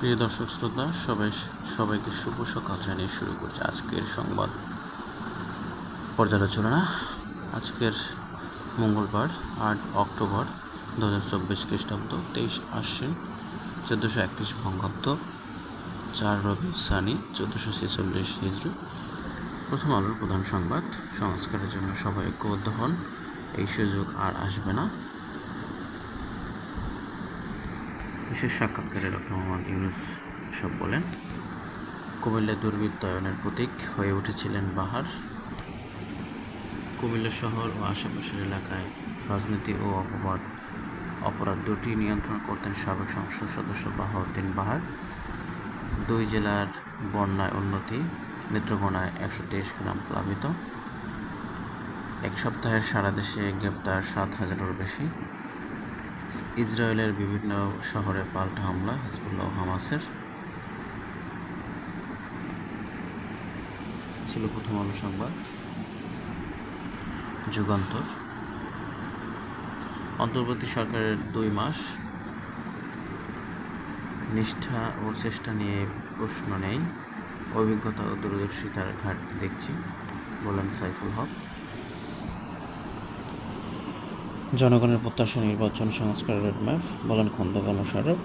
প্রিয় দর্শক শ্রোতা, সবাই, সবাইকে শুভ সকাল জানিয়ে শুরু করছে আজকের সংবাদ পর্যালোচনা। আজকের মঙ্গলবার, আট অক্টোবর দু হাজার চব্বিশ খ্রিস্টাব্দ, তেইশ আশ্বিন চোদ্দোশো একত্রিশ বঙ্গাব্দ, চার রবি সানি চোদ্দোশো ছেচল্লিশ হিজড়ি প্রথম আলোর প্রধান সংবাদ, সংস্কারের জন্য সবাই ঐক্যবদ্ধ হন, এই সুযোগ আর আসবে না। বিশেষ সাক্ষাৎকারে ডক্টর মোহাম্মদ ইউনুস সব বলেন, কুমিল্লা দুর্বৃত্তায়নের প্রতীক হয়ে উঠেছিলেন বাহার। কুমিল্লা শহর ও আশেপাশের এলাকায় রাজনীতি ও অপবাদ, অপরাধ দুটি নিয়ন্ত্রণ করতেন সাবেক সংসদ সদস্য বাহাউদ্দিন বাহার। দুই জেলার বন্যায় উন্নতি, নেত্রকোনায় একশো তেইশ গ্রাম প্লাবিত। এক সপ্তাহের সারা দেশে গ্রেপ্তার সাত হাজারেরও বেশি। ইসরায়েলের বিভিন্ন শহরে পাল্টা হামলা, হিজবুল্লাহ হামাসের। ছিল প্রথম আলো সংবাদ। যুগান্তর। অন্তর্বর্তী সরকারের দুই মাস। নিষ্ঠা ও চেষ্টা নিয়ে প্রশ্ন নেই। অভিজ্ঞতা ও দূরদর্শিতার ঘাটতি দেখছি, বলেন সাইফুল হক। জনগণের প্রত্যাশা নির্বাচন সংস্কারের রোডম্যাপ বলেন খন্দকার মোশাররফ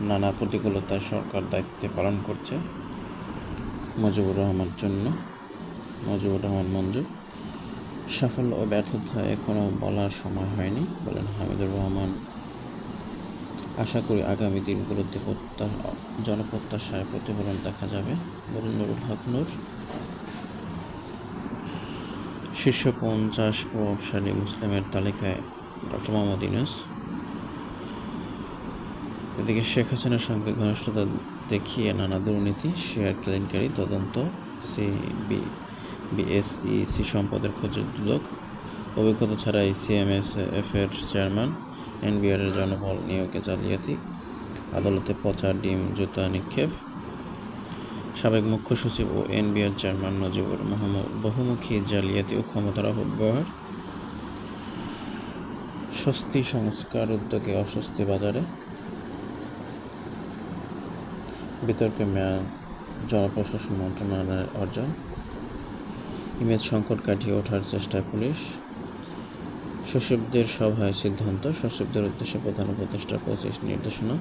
নানা প্রতিকূলতায় সরকার দায়িত্বে পালন করছে মুজিবুর রহমান জন্য, মুজিবুর রহমান মঞ্জু সাফল্য ও ব্যর্থতা এখনও বলার সময় হয়নি, বলেন হামিদুর রহমান। আশা করি আগামী দিনগুলোতে প্রত্যা জনপ্রত্যাশায় প্রতিফলন দেখা যাবে। বলেন নুরুল হক নূর। শীর্ষ পঞ্চাশ প্রভাবশালী মুসলিমের তালিকায় ডক্টর মোহাম্মদ ইউনুস। এদিকে শেখ হাসিনার সঙ্গে ঘনিষ্ঠতা দেখিয়ে নানা দুর্নীতি, শেয়ার কেলেঙ্কারি, তদন্ত সিবি বিএসইসি সম্পদের খোঁজের দুদক, অভিজ্ঞতা ছাড়া ছাড়াই সিএমএসএফ এর চেয়ারম্যান এনবিআর এর জনবল নিয়োগে জালিয়াতি, আদালতে পচা ডিম, জুতা নিক্ষেপ সাবেক মুখ্য সচিব ও এনবিআর চেয়ারম্যান নজিবুর বহুমুখী জালিয়াতি ও ক্ষমতার অপব্যবহার স্বস্তি সংস্কার উদ্যোগে অস্বস্তি বাজারে বিতর্কে মেয়র জনপ্রশাসন মন্ত্রণালয়ের অর্জন। ইমেজ সংকট কাটিয়ে ওঠার চেষ্টায় পুলিশ। সচিবদের সভায় সিদ্ধান্ত, সচিবদের উদ্দেশ্যে প্রধান উপদেষ্টার পঁচিশ নির্দেশনা।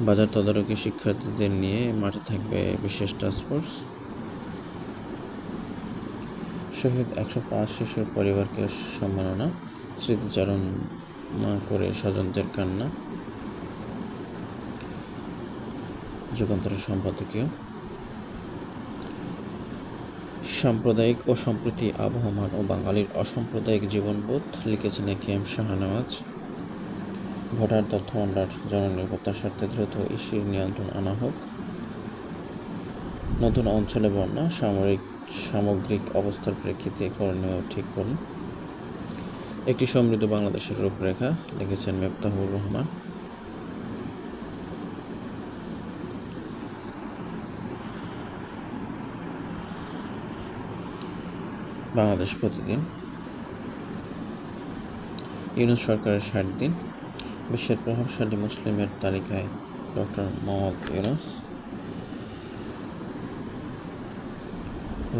বাজার তদারকি শিক্ষার্থীদের নিয়ে মাঠে থাকবে বিশেষ টাস্কফোর্স শহীদ একশো পাঁচ শিশুর পরিবারকে সম্মাননা, স্মৃতিচারণ করে স্বজনদের কান্না। যুগান্তরের সম্পাদকীয়। সাম্প্রদায়িক ও সম্প্রীতি আবহমান ও বাঙালির অসাম্প্রদায়িক জীবনবোধ লিখেছেন A K M Shahnawaz. Voter তথ্য ভাণ্ডার জননিরাপত্তার স্বার্থে দ্রুত ইসির নিয়ন্ত্রণ আনা হোক। নতুন অঞ্চলে বন্যা, সামরিক, সামগ্রিক অবস্থার প্রেক্ষিতে করণীয় ঠিক করুন। একটি সমৃদ্ধ বাংলাদেশের রূপরেখা, লিখেছেন মেফতাহুর রহমান। বাংলাদেশ প্রতিদিন। ইউনুস সরকারের ষাট দিন। বিশ্বের প্রভাবশালী মুসলিমের তালিকায় ডক্টর মোহাম্মদ ইউনুস।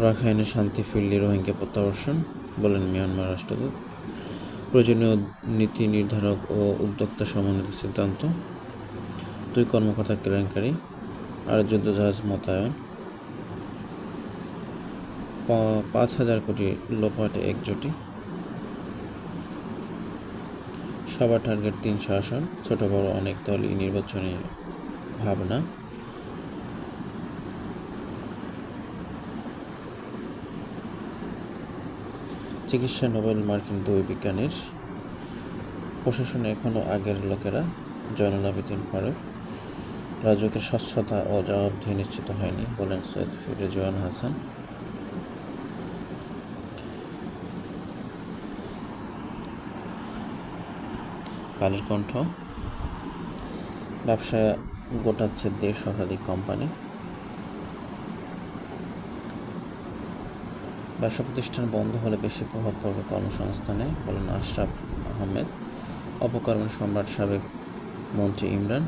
রাখাইনে শান্তি ফিরলে রোহিঙ্গা প্রত্যাবর্ষণ বলেন মিয়ানমার রাষ্ট্রদূত। প্রয়োজনীয় নীতি নির্ধারক ও উদ্যোক্তা সমন্বিত সিদ্ধান্ত। দুই কর্মকর্তা কেলেঙ্কারি, আর যুদ্ধজাহাজ মোতায়েন। পাঁচ হাজার কোটি লোপাটে একজোটি। সবার টার্গেট তিনশো আসন, ছোট বড় অনেক দলই নির্বাচনী ভাবনা। চিকিৎসা নোবেল মার্কিন দুই বিজ্ঞানীর প্রশাসনে এখনও আগের লোকেরা জনলাভিদিন ফারুক রাজুকের স্বচ্ছতা ও জবাবদিহি নিশ্চিত হয়নি, বলেন সৈয়দ ফিরোজওয়ান হাসান। কালের কণ্ঠ। ব্যবসা গোটাচ্ছে দেড় শতাধিক কোম্পানি। ব্যবসা প্রতিষ্ঠান বন্ধ হলে বেশি প্রভাব পড়বে কর্মসংস্থানে, বলেন আশরাফ আহমেদ, অপকর্ম সম্রাট সাবেক মন্ত্রী ইমরান।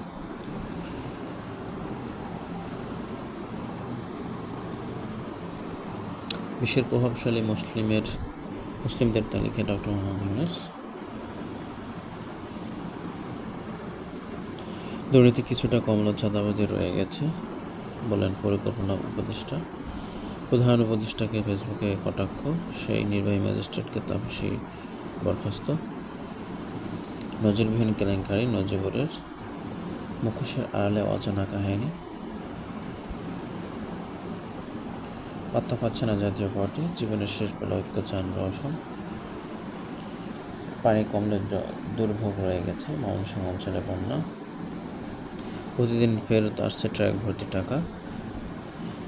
বিশ্বের প্রভাবশালী মুসলিমের, মুসলিমদের তালিকা ডক্টর মোহাম্মদ দুর্নীতি কিছুটা কমলো চাঁদাবাজি রয়ে গেছে, বলেন পরিকল্পনা উপদেষ্টা। প্রধান উপদেষ্টাকে ফেসবুকে কটাক্ষ, সেই নির্বাহী ম্যাজিস্ট্রেটকে তাপসী বরখাস্ত। নজিরবিহীন কেলেঙ্কারি, নজিবুরের মুখোশের আড়ালে অজানা কাহিনী। পাত্তা পাচ্ছে না জাতীয় পার্টি, জীবনের শেষ বেলা ঐক্য চান রওশন। পানি কমলে দুর্ভোগ রয়ে গেছে ময়মনসিংহ অঞ্চলে বন্যা। প্রতিদিন ফেরত আসছে ট্রাক ভর্তি টাকা।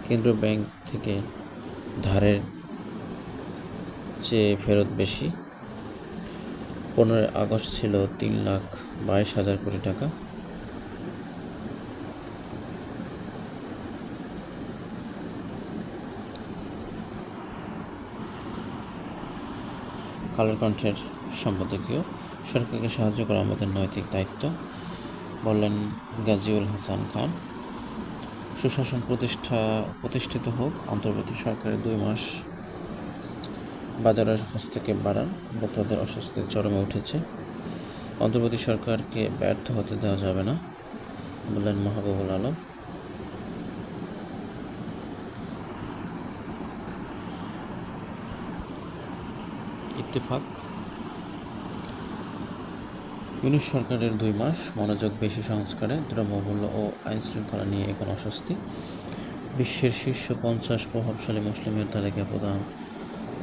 কেন্দ্রীয় ব্যাংক থেকে ধারের চেয়ে ফেরত বেশি। পনেরোই আগস্ট ছিল তিন লাখ বাইশ হাজার কোটি টাকা। কালের কণ্ঠের সম্পাদকীয়। সরকারকে সাহায্য করা আমাদের নৈতিক দায়িত্ব। বললেন গাজীউল হাসান খান, সুশাসন প্রতিষ্ঠা, প্রতিষ্ঠিত হোক, অন্তর্বর্তী সরকারের দুই মাস বাজারের হস্তক্ষেপ বাড়ান, ভোক্তাদের অস্বস্তি চরমে উঠেছে। অন্তর্বর্তী সরকারকে ব্যর্থ হতে দেওয়া যাবে না, বললেন মাহবুবুল আলম। ইত্তেফাক ইউনিশ সরকারের দুই মাস মনোযোগ বেশি সংস্কারে, দ্রব্যমূল্য ও আইন শৃঙ্খলা নিয়ে এখন অস্বস্তি। বিশ্বের শীর্ষ পঞ্চাশ প্রভাবশালী মুসলিমের তালিকায় প্রধান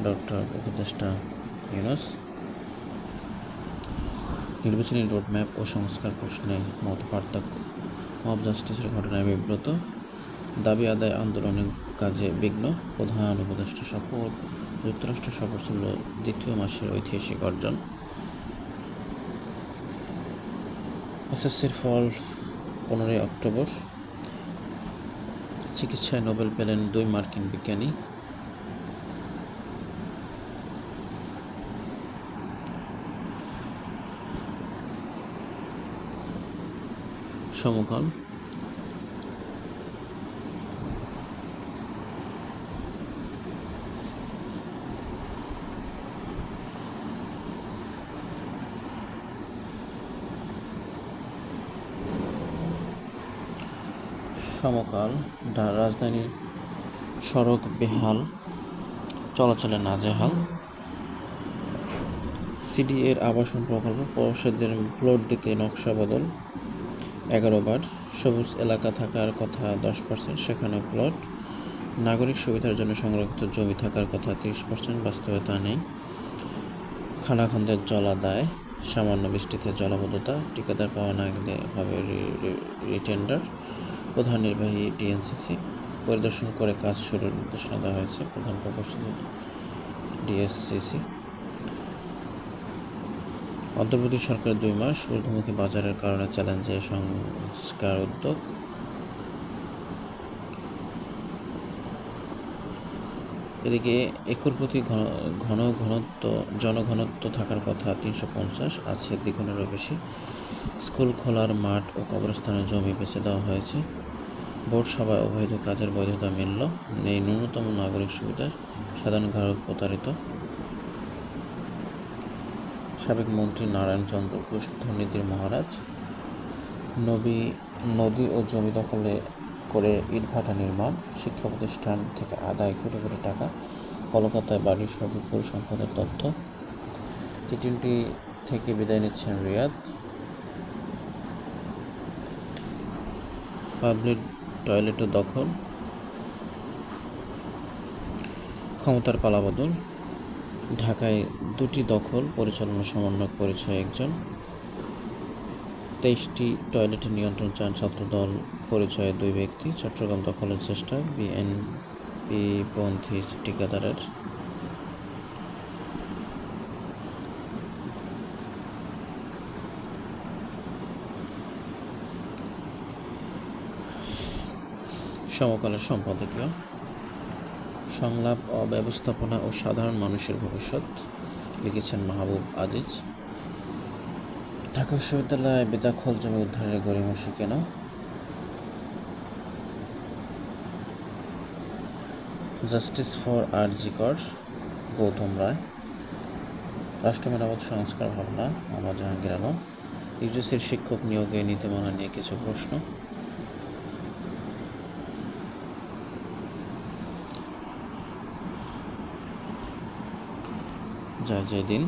ডক্টর উপদেষ্টা ইউনুস। নির্বাচনী রোডম্যাপ ও সংস্কার প্রশ্নে মত পার্থক্য। মব জাস্টিসের ঘটনায় বিব্রত। দাবি আদায় আন্দোলনের কাজে বিঘ্ন। প্রধান উপদেষ্টা শপথ। যুক্তরাষ্ট্র সফর ছিল দ্বিতীয় মাসের ঐতিহাসিক অর্জন। এসএসসির ফল পনেরোই অক্টোবর। চিকিৎসায় নোবেল পেলেন দুই মার্কিন বিজ্ঞানী। সমকাল সমকাল রাজধানী সড়ক বেহাল চলাচলে নাজেহাল। সিডি এর আবাসন প্রকল্প প্রবাসীদের প্লট দিতে নকশা বদল। এগারো বার সবুজ এলাকা থাকার কথা দশ পার্সেন্ট, সেখানে প্লট। নাগরিক সুবিধার জন্য সংরক্ষিত জমি থাকার কথা তিরিশ পার্সেন্ট বাস্তবে তা নেই। খানাখন্দের জলাদায়, সামান্য বৃষ্টিতে জলাবদ্ধতা, ঠিকাদার পাওয়া না গেলে হবে রিটেন্ডার। প্রধান নির্বাহী ডিএনসিসি পরিদর্শন করে কাজ শুরুর নির্দেশনা দেওয়া হয়েছে প্রধান প্রকৌশলী ডিএসসিসি। অন্তর্বর্তী সরকারের দুই মাস ঊর্ধ্বমুখী বাজারের কারণে চ্যালেঞ্জে সংস্কার উদ্যোগ। এদিকে একর প্রতি ঘন ঘনত্ব, জনঘনত্ব থাকার কথা তিনশো পঞ্চাশ আছে দ্বিগুণেরও বেশি। স্কুল, খোলার মাঠ ও কবরস্থানের জমি বেছে দেওয়া হয়েছে। বোর্ড সভায় অবৈধ কাজের বৈধতা মিলল নেই। ন্যূনতম নাগরিক সুবিধা সাধারণ গ্রাহক প্রতারিত। সাবেক মন্ত্রী নারায়ণ চন্দ্র ঘোষ দুর্নীতির মহারাজ, নবী, নদী ও জমি দখলে করে ইটভাটা নির্মাণ, শিক্ষা প্রতিষ্ঠান থেকে আদায় কোটি কোটি টাকা, কলকাতায় বাড়ির সব বিপুল সম্পদের তথ্য। টি টোয়েন্টি থেকে বিদায় নিচ্ছেন রিয়াদ। পাবলিক টয়লেটও দখল। ক্ষমতার পালাবদল। ঢাকায় দুটি দখল, পরিচালনা সমন্বয় পরিচয় একজন। তেইশটি টয়লেটের নিয়ন্ত্রণ চান ছাত্রদল পরিচয়ে দুই ব্যক্তি। চট্টগ্রাম দখলের চেষ্টা বিএনপিপন্থী ঠিকাদারের সমকালের সম্পাদকীয়। সংলাপ, অব্যবস্থাপনা ও সাধারণ মানুষের ভবিষ্যৎ লিখেছেন মাহবুব আজিজ। ঢাকা বিশ্ববিদ্যালয়ে বেদখল জমি উদ্ধারের গড়িমসি কেন? জাস্টিস ফর আর আরজিকর গৌতম রায়। রাষ্ট্র মেরামত সংস্কার ভাবনা আমার জাহাঙ্গীর আলম। ইউজিসির শিক্ষক নিয়োগে নীতিমালা নিয়ে কিছু প্রশ্ন। যা যেদিন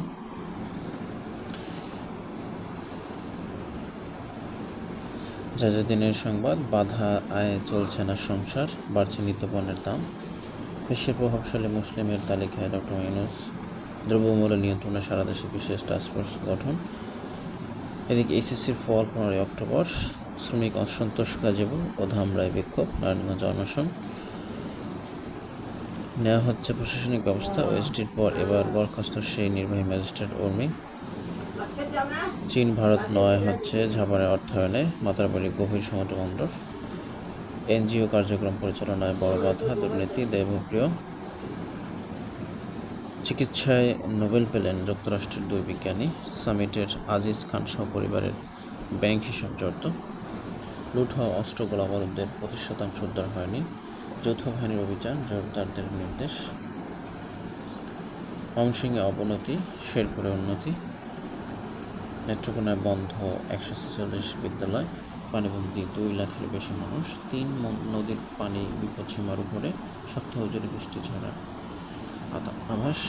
যা দিনের সংবাদ, বাধা আয় চলছে না সংসার, বাড়ছে নিত্যপণ্যের দাম। বিশ্বের প্রভাবশালী মুসলিমের তালিকায় ডক্টর ইউনুস, দ্রব্যমূল্য নিয়ন্ত্রণে সারা দেশে বিশেষ টাস্কফোর্স গঠন। এদিকে এসএসসির ফল পনেরোই অক্টোবর, শ্রমিক অসন্তোষ গাজীপুর ও ধামরাই বিক্ষোভ, নারায়ণগঞ্জ অনশন। নেওয়া হচ্ছে প্রশাসনিক ব্যবস্থা ওয়েস্টির পর এবার বরখাস্ত সেই নির্বাহী ম্যাজিস্ট্রেট উর্মি চীন, ভারত, নয় হচ্ছে ঝাপারের অর্থায়নে মাতারবাড়ি গভীর সমুদ্র বন্দর এনজিও কার্যক্রম পরিচালনায় বড় বাধা, দুর্নীতি দেবপ্রিয় চিকিৎসায় নোবেল পেলেন যুক্তরাষ্ট্রের দুই বিজ্ঞানী, সামিটের আজিজ খান সহ পরিবারের ব্যাংক হিসাব জব্দ লুট হওয়া অস্ত্র গোলাবারুদের পঁচিশ শতাংশ উদ্ধার হয়নি। যৌথ বাহিনীর অভিযান জোরদারদের নির্দেশ। ময়মনসিংহে অবনতি, শেরপুরে উন্নতি। নেত্রকোনায় বন্ধ একশো ছেচল্লিশ বিদ্যালয়। পানিবন্দী দুই লাখের বেশি মানুষ। তিন নদীর পানি বিপদসীমার উপরে সপ্তাহ জুড়ে বৃষ্টি ঝরা আভাস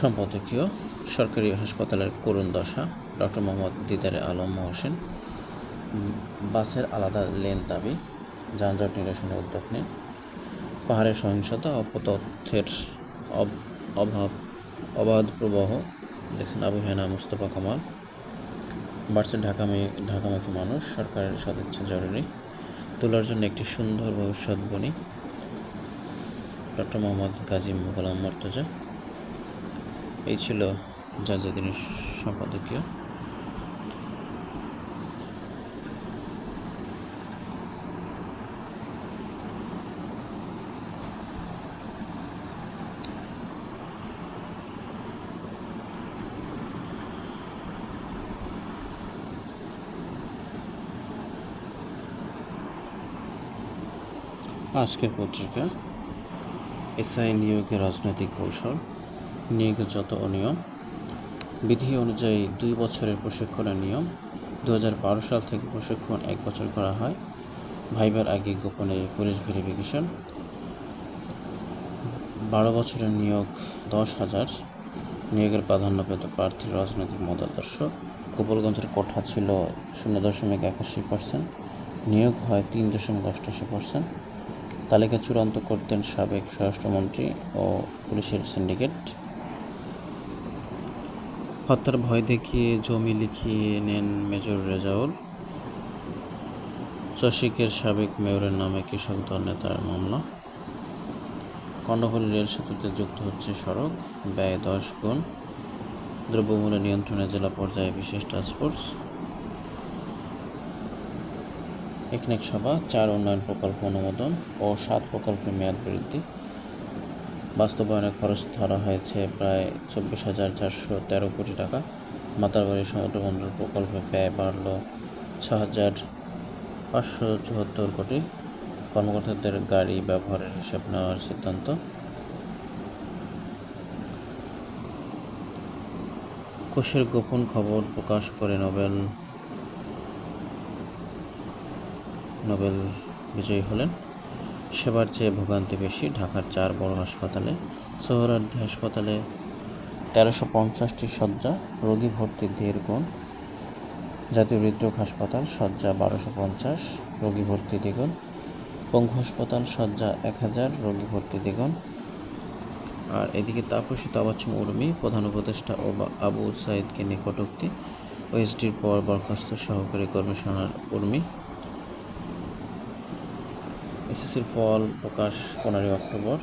সম্পাদকীয় সরকারি হাসপাতালের করুণ দশা, ডক্টর মোহাম্মদ দিদারে আলম মহসেন, বাসের আলাদা লেন দাবি, যানজট নিরসনে উদ্যোগ নেন পাহাড়ের সহিংসতা অপতথ্যের অভাব, অবাধ প্রবাহ, দেখছেন আবু হেনা, মুস্তফা কামাল, বাড়ছে ঢাকামি, ঢাকামুখী মানুষ, সরকারের সদিচ্ছা জরুরি, তোলার জন্য একটি সুন্দর ভবিষ্যৎ বনি ডক্টর মোহাম্মদ গাজী গোলাম মর্তজা এই ছিল যা দিনের সম্পাদকীয়। আজকের পত্রিকা এসআই নিয়োগে রাজনৈতিক কৌশল। নিয়োগের যত অনিয়ম, বিধি অনুযায়ী দুই বছরের প্রশিক্ষণের নিয়ম দু হাজার বারো সাল থেকে প্রশিক্ষণ এক বছর করা হয়। ভাইবার আগে গোপনে পুলিশ ভেরিফিকেশন। বারো বছরের নিয়োগ দশ হাজার। নিয়োগের প্রাধান্য পেত প্রার্থীর রাজনৈতিক মতাদর্শ। গোপালগঞ্জের কোঠা ছিল শূন্য দশমিক একাশি পার্সেন্ট নিয়োগ হয় তিন দশমিক অষ্টাশি পার্সেন্ট তালিকা চূড়ান্ত করতেন সাবেক স্বরাষ্ট্রমন্ত্রী ও পুলিশের সিন্ডিকেট হত্যার ভয় দেখিয়ে জমি লিখিয়ে নেন মেজর রেজাউল। চসিকের সাবেক মেয়রের নামে কৃষক দল নেতার মামলা। কর্ণফুলী রেল সেতুতে যুক্ত হচ্ছে সড়ক, ব্যয় দশ গুণ। দ্রব্যমূল্য নিয়ন্ত্রণে জেলা পর্যায়ে বিশেষ টাস্কফোর্স পিকনিক সভা, চার উন্নয়ন প্রকল্প অনুমোদন ও সাত প্রকল্পের মেয়াদ বৃদ্ধি। বাস্তবায়নে খরচ ধরা হয়েছে প্রায় চব্বিশ হাজার চারশো তেরো কোটি টাকা। মাতারবাড়ি সমুদ্রবন্দর প্রকল্পে ব্যয় বাড়ল ছ হাজার পাঁচশো চুয়াত্তর কোটি। কর্মকর্তাদের গাড়ি ব্যবহারের হিসাব নেওয়ার সিদ্ধান্ত। কোষের গোপন খবর প্রকাশ করে নোবেল নোবেল বিজয়ী হলেন সেবার চেয়ে ভোগান্তি বেশি ঢাকার চার বড় হাসপাতালে সোহরার্দি হাসপাতালে তেরোশো পঞ্চাশটি শয্যা, রোগী ভর্তি দেড় গুণ জাতীয় হৃদরোগ হাসপাতাল শয্যা বারোশো পঞ্চাশ, রোগী ভর্তি দ্বিগুণ, পঙ্গু হাসপাতাল শয্যা এক হাজার, রোগী ভর্তি দ্বিগুণ। আর এদিকে তাপসিত আবাচ্ছম উর্মি, প্রধান উপদেষ্টা ও আবু সাইদকে নিকটোক্তি ওএসডির পর বরখাস্ত সহকারী কমিশনার উর্মি এসএসসির ফল প্রকাশ পনেরোই অক্টোবর।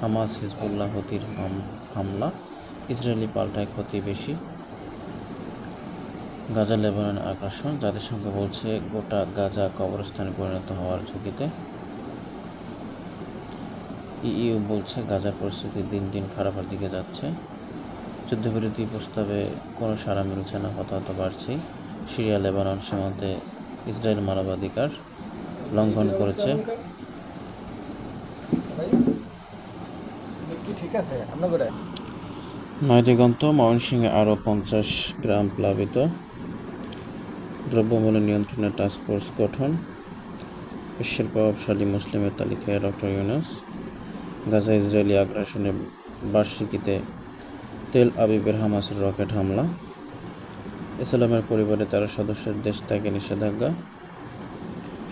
হামাস, হিজবুল্লাহ হতির হামলা, ইসরায়েলি পাল্টায় ক্ষতি বেশি। গাজা লেবানন আগ্রাসন, জাতিসংঘ বলছে গোটা গাজা কবরস্থানে পরিণত হওয়ার ঝুঁকিতে। ইইউ বলছে গাজার পরিস্থিতি দিন দিন খারাপের দিকে যাচ্ছে। যুদ্ধবিরতি প্রস্তাবে কোনো সাড়া মিলছে না হতাহত বাড়ছে সিরিয়া, লেবানন সীমান্তে ইসরায়েল মানবাধিকার লঙ্ঘন করেছে ঠিক আছে আমরা করে নয় দিগন্ত ময়মনসিংহে আরও পঞ্চাশ গ্রাম প্লাবিত। দ্রব্যমূল্য নিয়ন্ত্রণে টাস্কফোর্স গঠন। বিশ্বের প্রভাবশালী মুসলিমের তালিকায় ডক্টর ইউনুস। গাজা, ইসরায়েলি আগ্রাসনের বার্ষিকীতে তেল আবিবের হামাসের রকেট হামলা। ইসলামের পরিবারে তেরো সদস্যের দেশ ত্যাগে নিষেধাজ্ঞা।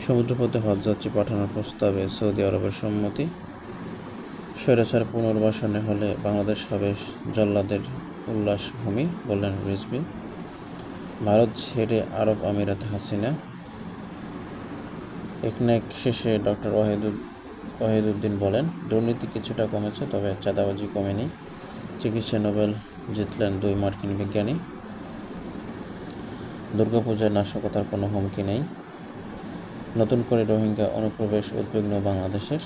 সমুদ্রপথে হজযাত্রী পাঠানোর প্রস্তাবে সৌদি আরবের সম্মতি। স্বৈরাচার পুনর্বাসনে হলে বাংলাদেশ হবে জল্লাদের উল্লাস ভূমি বললেন রিজভি। ভারত ছেড়ে আরব আমিরাত হাসিনা। একনেক শেষে ডক্টর ওয়াহিদুদ ওয়াহিদুদ্দিন বলেন, দুর্নীতি কিছুটা কমেছে, তবে চাঁদাবাজি কমেনি। চিকিৎসা নোবেল জিতলেন দুই মার্কিন বিজ্ঞানী। দুর্গাপূজায় নাশকতার কোনো হুমকি নেই। নতুন করে রোহিঙ্গা অনুপ্রবেশ উদ্বিগ্ন বাংলাদেশের।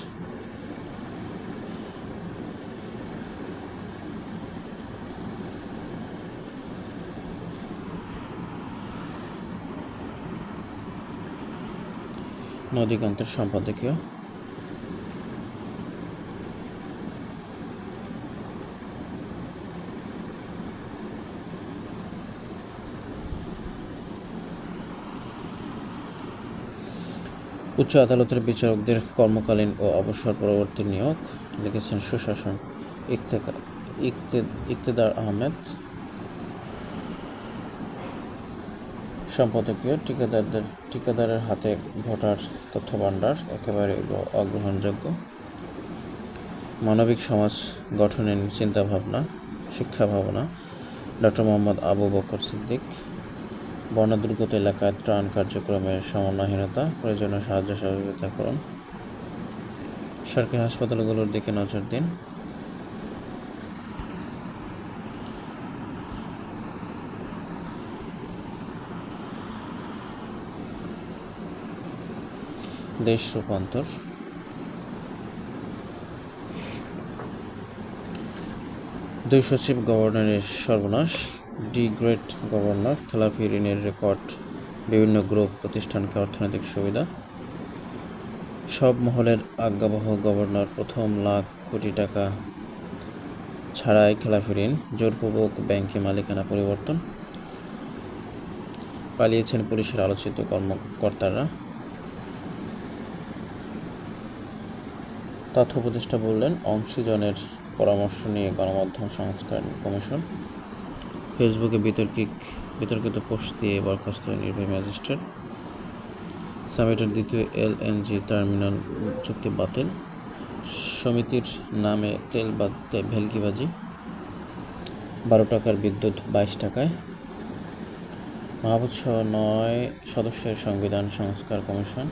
নদীকান্তের সম্পাদকীয়। উচ্চ আদালতের বিচারকদের কর্মকালীন ও অবসর পরবর্তী নিয়োগ লিখেছেন সুশাসন ইকতেদার আহমেদ। সম্পাদকীয় ঠিকাদারদের, ঠিকাদারের হাতে ভোটার তথ্য ভাণ্ডার একেবারে অগ্রহণযোগ্য। মানবিক সমাজ গঠনের চিন্তাভাবনা শিক্ষা ভাবনা ডক্টর মোহাম্মদ আবু বকর সিদ্দিক, বন্যাদুর্গত এলাকায় ত্রাণ কার্যক্রমের সমন্বয়হীনতা, প্রয়োজনীয় সাহায্য সহযোগিতা করুন। সরকারি হাসপাতালগুলোর দিকে নজর দিন। দেশ রূপান্তর দুই সচিব গভর্নরের সর্বনাশ, ডি গ্রেট গভর্নর খেলাপি ঋণের রেকর্ড, বিভিন্ন গ্রুপ প্রতিষ্ঠানকে অর্থনৈতিক সুবিধা। সব মহলের আজ্ঞাবহ গভর্নর প্রথম লাখ কোটি টাকা ছাড়াই খেলাপি ঋণ, জোরপূর্বক ব্যাংকে মালিকানা পরিবর্তন। পালিয়েছেন পুলিশের আলোচিত কর্মকর্তারা। তথ্য উপদেষ্টা বললেন, অংশীজনের পরামর্শ নিয়ে গণমাধ্যম সংস্কার কমিশন ফেসবুকে বিতর্কিক, বিতর্কিত পোস্ট দিয়ে বরখাস্ত নির্বাহী ম্যাজিস্ট্রেট। সামিটের দ্বিতীয় এলএনজি টার্মিনাল চুক্তি বাতিল। সমিতির নামে তেল বাদতে ভেলকিবাজি। বারো টাকার বিদ্যুৎ বাইশ টাকায়। মাহবুব সহ নয় সদস্যের সংবিধান সংস্কার কমিশন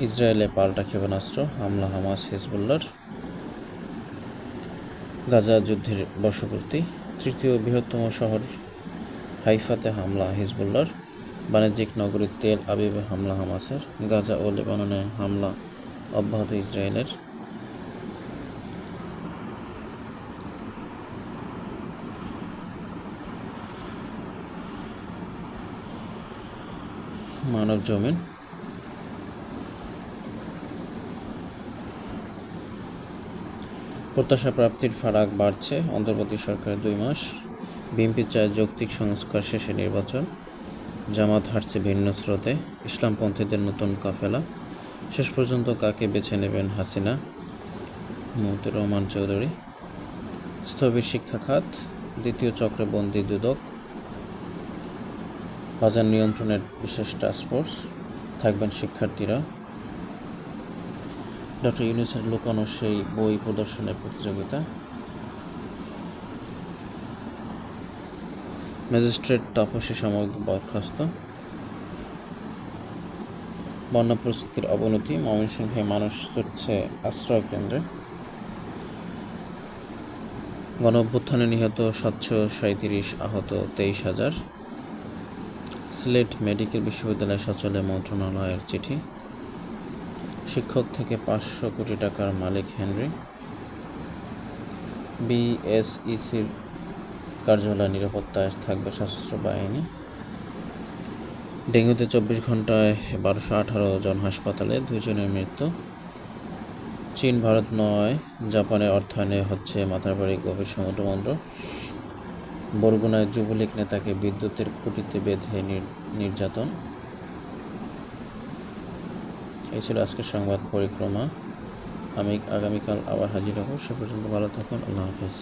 ইসরায়েলে পাল্টা ক্ষেপণাস্ত্র হামলা হামাস হিজবুল্লার গাজা যুদ্ধের বর্ষপূর্তি তৃতীয় বৃহত্তম শহর হাইফাতে হামলা হিজবুল্লার বাণিজ্যিক নগরী তেল আবিবে হামলা হামাসের গাজা ও লেবাননে হামলা অব্যাহত ইসরায়েলের। মানব জমিন প্রত্যাশা প্রাপ্তির ফারাক বাড়ছে। অন্তর্বর্তী সরকারের দুই মাস। বিএনপি চায় যৌক্তিক সংস্কার শেষে নির্বাচন। জামাত হাঁটছে ভিন্ন স্রোতে। ইসলামপন্থীদের নতুন কাফেলা। শেষ পর্যন্ত কাকে বেছে নেবেন হাসিনা? মতিউর রহমান চৌধুরী। স্থবির শিক্ষা খাত। দ্বিতীয় চক্রে বন্দি দুদক। বাজার নিয়ন্ত্রণের বিশেষ টাস্কফোর্স থাকবেন শিক্ষার্থীরা। ডক্টর ইউনুসের লুকানো সেই বই প্রদর্শনের প্রতিযোগিতা ম্যাজিস্ট্রেট তাপসী সাময়িক বরখাস্ত বন্যা পরিস্থিতির অবনতি ময়মনসিংহে মানুষ ছুটছে আশ্রয় কেন্দ্রে গণ অভ্যুত্থানে নিহত সাতশো সাঁত্রিশ আহত তেইশ হাজার সিলেট মেডিকেল বিশ্ববিদ্যালয় সচলে মন্ত্রণালয়ের চিঠি শিক্ষক থেকে পাঁচশো কোটি টাকার মালিক হেনরি। বিএসইসির কার্যালয় নিরাপত্তায় থাকবে সশস্ত্র বাহিনী। ডেঙ্গুতে চব্বিশ ঘন্টায় বারোশো আঠারো জন হাসপাতালে, দুজনের মৃত্যু। চীন, ভারত নয়, জাপানের অর্থায়নে হচ্ছে মাথারবাড়ি গভীর সমুদ্রবন্দর বরগুনায় যুবলীগ নেতাকে বিদ্যুতের খুঁটিতে বেঁধে নির্যাতন। এই ছিল আজকের সংবাদ পরিক্রমা। আমি আগামীকাল আবার হাজির হব। সে পর্যন্ত ভালো থাকুন। আল্লাহ হাফেজ।